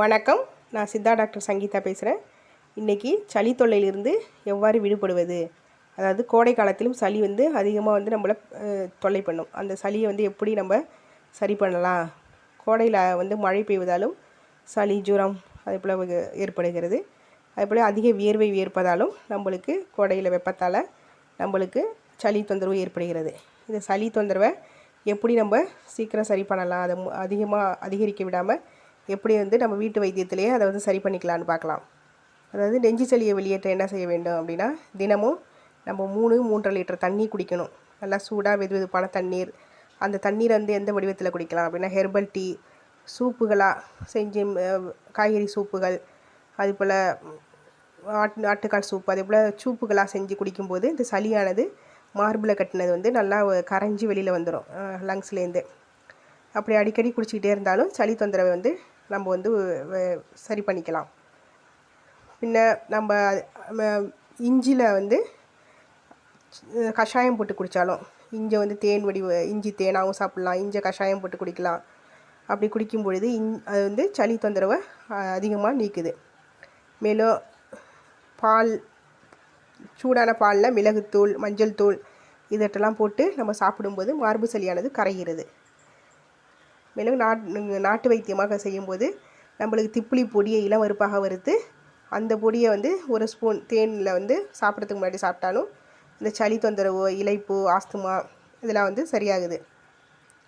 வணக்கம். நான் சித்தா டாக்டர் சங்கீதா பேசுகிறேன் இன்றைக்கி சளி தொல்லையிலிருந்து எவ்வாறு விடுபடுவது? அதாவது கோடை காலத்திலும் சளி வந்து அதிகமாக வந்து நம்மளை தொல்லை பண்ணும். அந்த சளியை வந்து எப்படி நம்ம சரி பண்ணலாம்? கோடையில் வந்து மழை பெய்வதாலும் சளி ஜுரம் அதே போல் ஏற்படுகிறது. அதே போல் அதிக வியர்வை வியர்ப்பதாலும் நம்மளுக்கு கோடையில் வெப்பத்தால் நம்மளுக்கு சளி தொந்தரவு ஏற்படுகிறது. இந்த சளி தொந்தரவை எப்படி நம்ம சீக்கிரம் சரி பண்ணலாம்? அதை அதிகமாக அதிகரிக்க விடாமல் எப்படி வந்து நம்ம வீட்டு வைத்தியத்திலேயே அதை வந்து சரி பண்ணிக்கலாம்னு பார்க்கலாம். அதாவது நெஞ்சு சளியை வெளியேற்ற என்ன செய்ய வேண்டும் அப்படின்னா தினமும் நம்ம மூணு மூன்றரை லிட்டர் தண்ணி குடிக்கணும். நல்லா சூடாக வெது வெதுப்பான தண்ணீர் அந்த தண்ணீரை வந்து எந்த வடிவத்தில் குடிக்கலாம் அப்படின்னா ஹெர்பல் டீ சூப்புகளாக செஞ்சு காய்கறி சூப்புகள் அது போல் ஆட்டு ஆட்டுக்கால் சூப் அதே போல் சூப்புகளாக செஞ்சு குடிக்கும்போது இந்த சளியானது மார்பில் கட்டினது வந்து நல்லா கரைஞ்சி வெளியில் வந்துடும் லங்ஸ்லேருந்து அப்படி அடிக்கடி குடிச்சிக்கிட்டே இருந்தாலும் சளி தொந்தரவை வந்து நம்ம வந்து சரி பண்ணிக்கலாம். பின்ன நம்ம இஞ்சியில் வந்து கஷாயம் போட்டு குடித்தாலும் இஞ்சி வந்து தேன் வடிவ இஞ்சி தேனாகவும் சாப்பிட்லாம் இஞ்சி கஷாயம் போட்டு குடிக்கலாம். அப்படி குடிக்கும் பொழுது இஞ் அது வந்து சளி தொந்தரவை அதிகமாக நீக்குது. மேலும் பால் சூடான பாலில் மிளகுத்தூள் மஞ்சள் தூள் இதட்டெல்லாம் போட்டு நம்ம சாப்பிடும்போது மார்பு சளியானது கரைகிறது மேலும் நாட் நாட்டு வைத்தியமாக செய்யும்போது நம்மளுக்கு திப்புளி பொடியை இளம் வறுப்பாக வறுத்து அந்த பொடியை வந்து ஒரு ஸ்பூன் தேனில் வந்து சாப்பிட்றதுக்கு முன்னாடி சாப்பிட்டாலும் இந்த சளி தொந்தரவு இலைப்பு ஆஸ்துமா இதெல்லாம் வந்து சரியாகுது.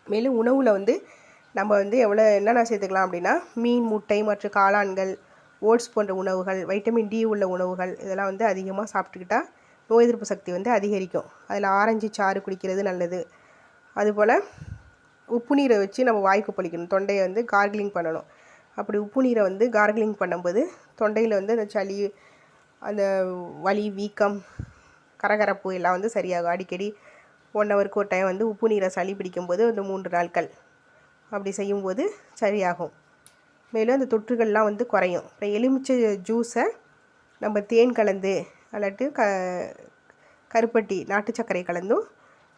மேலும் உணவில் வந்து நம்ம வந்து எவ்வளோ என்னென்ன சேர்த்துக்கலாம் அப்படின்னா மீன் முட்டை மற்றும் காளான்கள் ஓட்ஸ் போன்ற உணவுகள் வைட்டமின் டி உள்ள உணவுகள் இதெல்லாம் வந்து அதிகமாக சாப்பிட்டுக்கிட்டா நோய் எதிர்ப்பு சக்தி வந்து அதிகரிக்கும். அதில் ஆரஞ்சு சாறு குடிக்கிறது நல்லது. அதுபோல் உப்பு நீரை வச்சு நம்ம வாய்க்கு பொழிக்கணும் தொண்டையை வந்து கார்கிலிங் பண்ணணும். அப்படி உப்பு நீரை வந்து கார்கிலிங் பண்ணும்போது தொண்டையில் வந்து அந்த சளி அந்த வலி வீக்கம் கரகரப்பு எல்லாம் வந்து சரியாகும். அடிக்கடி ஒன் ஹவருக்கு ஒரு டைம் வந்து உப்பு நீரை சளி பிடிக்கும்போது அந்த மூன்று நாட்கள் அப்படி செய்யும்போது சரியாகும். மேலும் அந்த தொற்றுகள்லாம் வந்து குறையும். அப்புறம் எலுமிச்சை ஜூஸை நம்ம தேன் கலந்து அல்லாட்டு க கருப்பட்டி நாட்டு சர்க்கரை கலந்தும்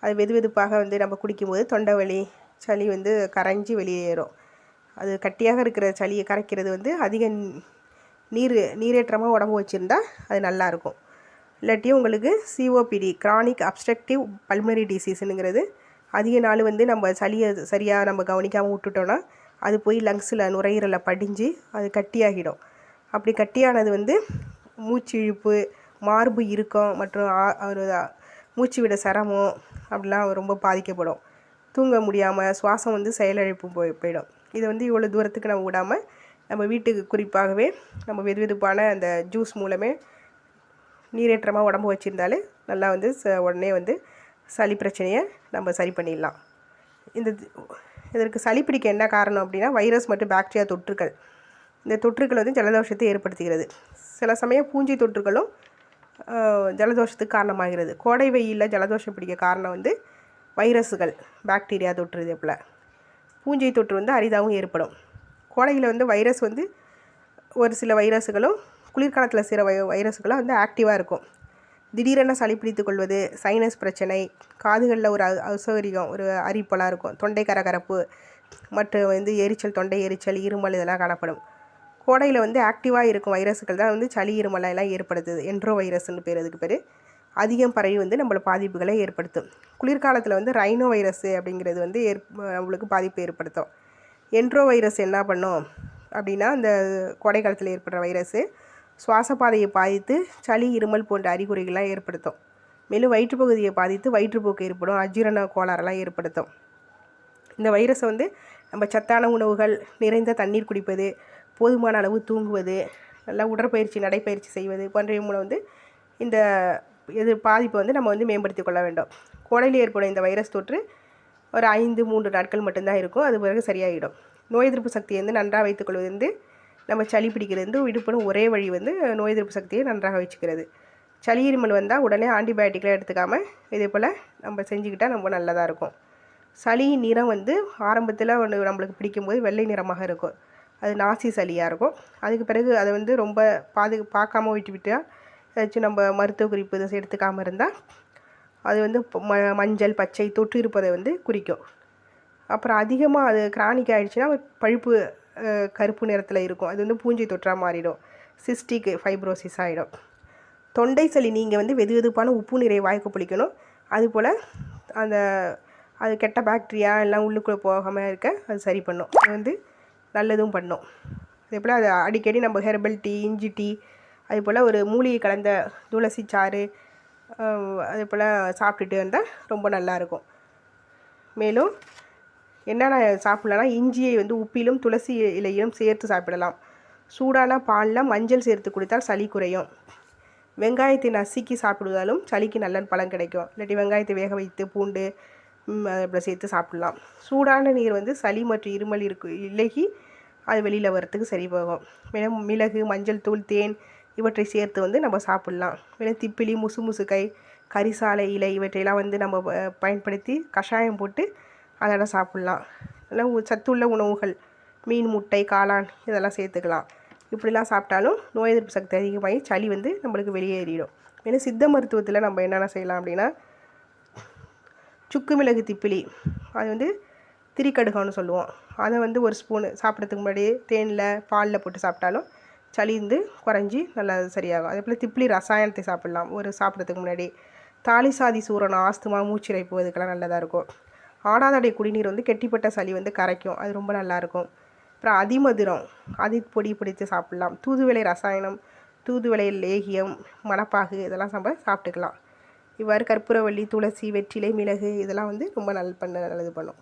அது வெது வெதுப்பாக வந்து நம்ம குடிக்கும்போது தொண்டை வலி சளி வந்து கரைஞ்சி வெளியேறும். அது கட்டியாக இருக்கிற சளியை கரைக்கிறது வந்து அதிக நீர் நீரேற்றமாக உடம்பு வச்சுருந்தா அது நல்லாயிருக்கும் இல்லாட்டி உங்களுக்கு சிஓபிடி க்ரானிக் அப்ஸ்ட்ரக்டிவ் பல்மரி டிசீஸுங்கிறது அதிக நாள் வந்து நம்ம சளியை சரியாக நம்ம கவனிக்காமல் விட்டுட்டோன்னா அது போய் லங்ஸில் நுரையீரலை படிஞ்சு அது கட்டியாகிடும். அப்படி கட்டியானது வந்து மூச்சு இழுப்பு மார்பு இறுக்கம் மற்றும் ஆ- ஒரு மூச்சு விட சிரமம் அப்படிலாம் ரொம்ப பாதிக்கப்படும். தூங்க முடியாமல் சுவாசம் வந்து செயலிழப்பு போய் போயிடும். இதை வந்து இவ்வளோ தூரத்துக்கு நம்ம விடாமல் நம்ம வீட்டுக்கு குறிப்பாகவே நம்ம வெது வெதுப்பான அந்த ஜூஸ் மூலமே நீரேற்றமாக உடம்பு வச்சுருந்தாலே நல்லா வந்து ச உடனே வந்து சளி பிரச்சனையை நம்ம சரி பண்ணிடலாம். இந்த இதற்கு சளி பிடிக்க என்ன காரணம் அப்படின்னா வைரஸ் மற்றும் பாக்டீரியா தொற்றுகள். இந்த தொற்றுகள் வந்து ஜலதோஷத்தை ஏற்படுத்துகிறது. சில சமயம் பூஞ்சை தொற்றுகளும் ஜலதோஷத்துக்கு காரணமாகிறது. கோடை வெயிலில் ஜலதோஷம் பிடிக்க காரணம் வந்து வைரஸுகள் பாக்டீரியா தொற்று இதே போல். பூஞ்சை தொற்று வந்து அரிதாகவும் ஏற்படும். கோடையில் வந்து வைரஸ் வந்து ஒரு சில வைரஸுகளும் குளிர்காலத்தில் சில வை வைரஸுகளும் வந்து ஆக்டிவாக இருக்கும். திடீரென சளி பிடித்து கொள்வது சைனஸ் பிரச்சனை காதுகளில் ஒரு அ- அசௌகரியம் ஒரு அரிப்பெல்லாம் இருக்கும். தொண்டை கரகரப்பு மற்றும் வந்து எரிச்சல் தொண்டை எரிச்சல் இருமல் இதெல்லாம் காணப்படும். கோடையில் வந்து ஆக்டிவாக இருக்கும் வைரஸுகள் தான் வந்து சளி இருமலை எல்லாம் ஏற்படுத்துது. என்ட்ரோ வைரஸ்னு பேர் அதுக்கு பேர். அதிகம் பரவி வந்து நம்மள பாதிப்புகளை ஏற்படுத்தும். குளிர்காலத்தில் வந்து ரைனோ வைரஸ் அப்படிங்கிறது வந்து ஏற் நம்மளுக்கு பாதிப்பு ஏற்படுத்தும். என்ட்ரோ வைரஸ் என்ன பண்ணும்? அப்படின்னா அந்த கோடை காலத்தில் ஏற்படுற வைரஸு சுவாச பாதையை பாதித்து சளி இருமல் போன்ற அறிகுறிகள்லாம் ஏற்படுத்தும். மேலும் வயிற்றுப்பகுதியை பாதித்து வயிற்றுப்போக்கு ஏற்படும் அஜீரண கோளாறெல்லாம் ஏற்படுத்தும். இந்த வைரஸை வந்து நம்ம சத்தான உணவுகள் நிறைந்த தண்ணீர் குடிப்பது போதுமான அளவு தூங்குவது நல்லா உடற்பயிற்சி நடைப்பயிற்சி செய்வது போன்றவை மூலம் வந்து இந்த இது பாதிப்பை வந்து நம்ம வந்து மேம்படுத்தி கொள்ள வேண்டும். கோடையில் ஏற்படும் இந்த வைரஸ் தொற்று ஒரு ஐந்து மூன்று நாட்கள் மட்டும்தான் இருக்கும். அது பிறகு சரியாகிடும் நோய் எதிர்ப்பு சக்தியை வந்து நன்றாக வைத்துக்கொள்வது வந்து நம்ம சளி பிடிக்கிறது விடுபடும் ஒரே வழி வந்து நோய் எதிர்ப்பு சக்தியை நன்றாக வச்சுக்கிறது. சளி இருமல் வந்தால் உடனே ஆன்டிபயோட்டிக்லாம் எடுத்துக்காமல் இதே போல் நம்ம செஞ்சுக்கிட்டால் ரொம்ப நல்லதாக இருக்கும். சளியின் நிறம் வந்து ஆரம்பத்தில் ஒன்று நம்மளுக்கு பிடிக்கும்போது வெள்ளை நிறமாக இருக்கும். அது நாசி சளியாக இருக்கும். அதுக்கு பிறகு அதை வந்து ரொம்ப பாது பார்க்காம விட்டு விட்டால் ஏதாச்சும் நம்ம மருத்துவ குறிப்பு இதை எடுத்துக்காமல் இருந்தால் அது வந்து ம மஞ்சள் பச்சை தொற்று இருப்பதை வந்து குறிக்கும். அப்புறம் அதிகமாக அது கிரானிக் ஆகிடுச்சின்னா பழுப்பு கருப்பு நிறத்தில் இருக்கும். அது வந்து பூஞ்சை தொற்றாக மாறிடும். சிஸ்டிக் ஃபைப்ரோசிஸ் ஆகிடும் தொண்டை சளி நீங்கள் வந்து வெது வெதுப்பான உப்பு நீரை வாய்க்கு பிடிக்கணும் அதுபோல் அந்த அது கெட்ட பாக்டீரியா எல்லாம் உள்ளுக்குள்ளே போகாமல் இருக்க அது சரி பண்ணும். அது வந்து நல்லதும் பண்ணும். அதே போல் அது அடிக்கடி நம்ம ஹெர்பல் டீ இஞ்சி டீ அதே போல் ஒரு மூலிகை கலந்த துளசி சாறு அதே போல் சாப்பிட்டுட்டு வந்தால் ரொம்ப நல்லாயிருக்கும். மேலும் என்னென்ன சாப்பிட்லன்னா இஞ்சியை வந்து உப்பிலும் துளசி இலையிலும் சேர்த்து சாப்பிடலாம். சூடான பாலில் மஞ்சள் சேர்த்து குடித்தால் சளி குறையும். வெங்காயத்தை நசுக்கி சாப்பிடுவதாலும் சளிக்கு நல்ல பலன் கிடைக்கும். இல்லாட்டி வெங்காயத்தை வேக வைத்து பூண்டு ம், அதை சேர்த்து சாப்பிடலாம். சூடான நீர் வந்து சளி மற்றும் இருமல் இருக்கு இலகி அது வெளியில் வரத்துக்கு சரி போகும் மேலும் மிளகு மஞ்சள் தூள் தேன் இவற்றை சேர்த்து வந்து நம்ம சாப்பிட்லாம். மேலும் திப்பிலி முசு முசுக்கை கரிசாலை இலை இவற்றையெல்லாம் வந்து நம்ம பயன்படுத்தி கஷாயம் போட்டு அதெல்லாம் சாப்பிட்லாம். இதெல்லாம் உ- சத்துள்ள உணவுகள் மீன் முட்டை காளான் இதெல்லாம் சேர்த்துக்கலாம். இப்படிலாம் சாப்பிட்டாலும் நோய் எதிர்ப்பு சக்தி அதிகமாகி சளி வந்து நம்மளுக்கு வெளியேறிடும். ஏன்னா சித்த மருத்துவத்தில் நம்ம என்னென்ன செய்யலாம் அப்படின்னா சுக்கு மிளகு திப்பிலி அது வந்து திரிக்கடுகான்னு சொல்லுவோம். அதை வந்து ஒரு ஸ்பூனு சாப்பிட்றதுக்கு முன்னாடி தேனில் பாலில் போட்டு சாப்பிட்டாலும் சளி வந்து குறைஞ்சி நல்லா சரியாகும். அதே போல் திப்ளி ரசாயனத்தை சாப்பிட்லாம். ஒரு சாப்பிட்றதுக்கு முன்னாடி தாலிசாதி சூரணம் ஆஸ்துமா மூச்சிரைப்பு இதுக்கெல்லாம் நல்லதாக இருக்கும். ஆடாதடை குடிநீர் வந்து கெட்டிப்பட்ட சளி வந்து கரைக்கும். அது ரொம்ப நல்லாயிருக்கும் அப்புறம் அதிமதுரம் அதி பொடி பிடித்து சாப்பிட்லாம். தூதுவளை ரசாயனம் தூதுவளை லேகியம் மணப்பாகு இதெல்லாம் நம்ம சாப்பிட்டுக்கலாம். இவ்வாறு கற்பூரவள்ளி துளசி வெற்றிலை மிளகு இதெல்லாம் வந்து ரொம்ப நல் பண்ண நல்லது பண்ணும்.